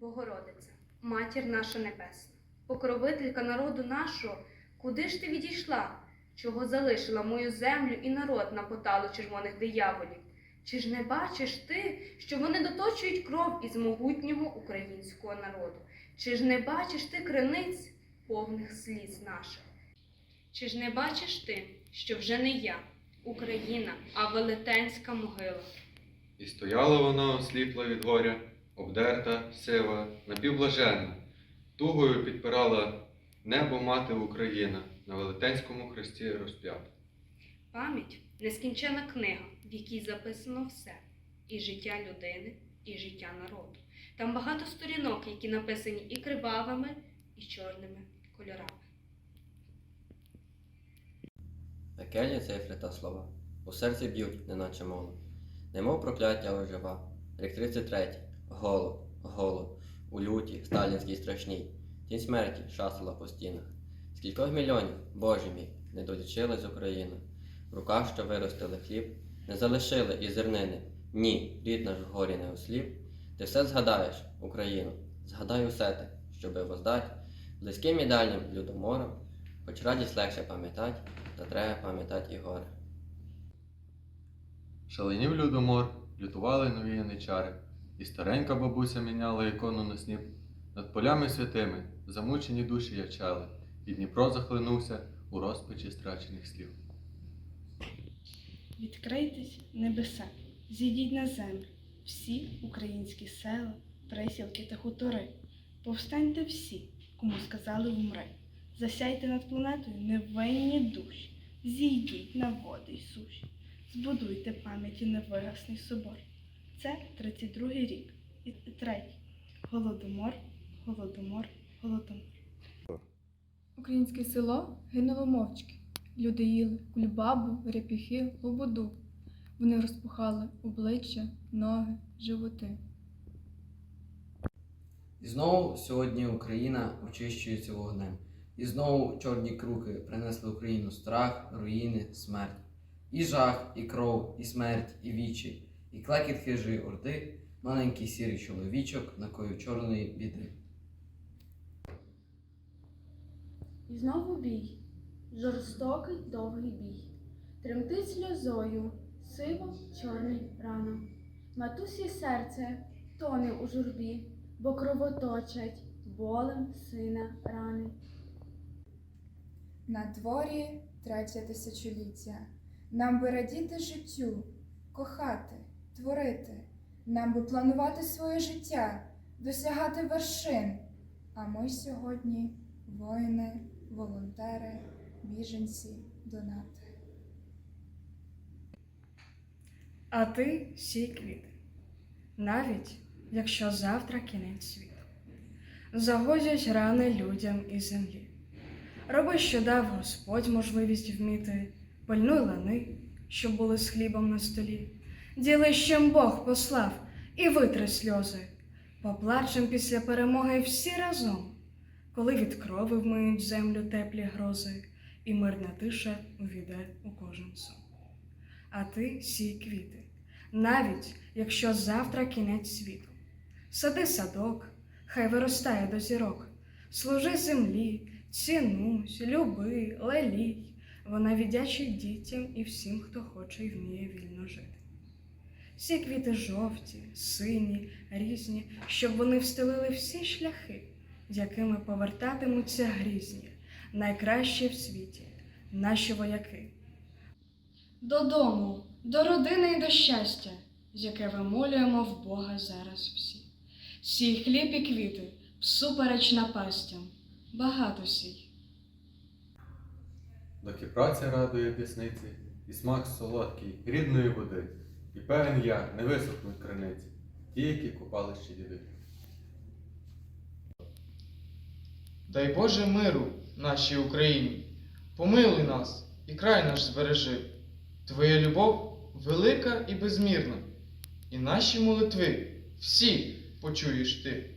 Богородиця, матір наша небесна, покровителька народу нашого, куди ж ти відійшла? Чого залишила мою землю і народ на поталу червоних дияволів? Чи ж не бачиш ти, що вони доточують кров із могутнього українського народу? Чи ж не бачиш ти криниць повних сліз наших? Чи ж не бачиш ти, що вже не я, Україна, а велетенська могила? І стояла вона осліпла від горя, обдерта, сива, напівблаженна, тугою підпирала небо мати Україна на велетенському хресті розп'ята. Пам'ять нескінчена книга, в якій записано все і життя людини, і життя народу. Там багато сторінок, які написані і кривавими, і чорними кольорами. Пекельні цифри та слова у серці б'ють, неначе молот. Немов прокляття ожива. Рік 33. Голод, голод. У люті, сталінській страшній. Тінь смерті шастала по стінах. Скількох мільйонів, Боже мій, не долічилась Україна. В руках, що виростили хліб, не залишили і зернини. Ні, рід наш в горі не осліп. Ти все згадаєш, Україну, згадай усе те, щоби воздать близьким і дальнім людоморам, хоч радість легше пам'ятать, та треба пам'ятать і горе. Шаленів людомор, лютували нові яничари, і старенька бабуся міняла ікону на сніп. Над полями святими замучені душі ячали, і Дніпро захлинувся у розпачі страчених слів. Відкрийтесь небеса, зійдіть на землю, всі українські села, присілки та хутори. Повстаньте всі, кому сказали вмри. Засяйте над планетою невинні душі, зійдіть на води й суші, збудуйте пам'яті невигасний собор. Це 32-й рік і третій. Голодомор, голодомор, голодомор. Українське село гинуло мовчки. Люди їли кульбабу, репіхи, лободу. Вони розпухали обличчя, ноги, животи. І знову сьогодні Україна очищується вогнем. І знову чорні круки принесли Україну страх, руїни, смерть. І жах, і кров, і смерть, і вічі, і клекіт хижої орди, маленький сірий чоловічок на кою чорної біди. І знову бій, жорстокий довгий бій. Тремтить сльозою, сиво чорний рано. Матусі серце тоне у журбі, бо кровоточать болем сина рани. На дворі третє тисячоліття. Нам би радіти життю, кохати, творити. Нам би планувати своє життя, досягати вершин. А ми сьогодні воїни, волонтери, біженці, донати. А ти сій квіти, навіть якщо завтра кінець світу. Загодять рани людям і землі. Роби, що дав Господь можливість вміти, пильнуй лани, щоб були з хлібом на столі. Діли, з чим Бог послав, і витри сльози. Поплачем після перемоги всі разом, коли від крови вмиють землю теплі грози, і мирна тиша увійде у кожен сон. А ти сій квіти, навіть якщо завтра кінець світу. Сади садок, хай виростає до зірок, служи землі, цінусь, люби, лелій. Вона віддячить дітям і всім, хто хоче і вміє вільно жити. Всі квіти жовті, сині, різні, щоб вони встелили всі шляхи, якими повертатимуться грізні, найкращі в світі, наші вояки. Додому, до родини і до щастя, яке вимолюємо в Бога зараз всі. Сій хліб і квіти, всупереч напастям, багато сій. Доки праця радує десниці, і смак солодкий рідної води, і певен я не висохнуть криниці, ті, які купали ще діди. Дай Боже миру нашій Україні, помилуй нас і край наш збережи. Твоя любов велика і безмірна, і наші молитви всі почуєш ти.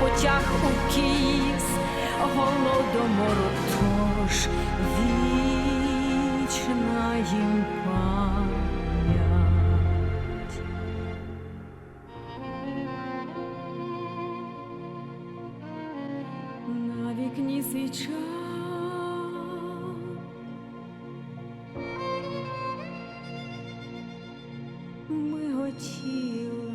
Потяг у кіс, голодомору тож вічна їм пам'ять. На вікні свіча. Ми готів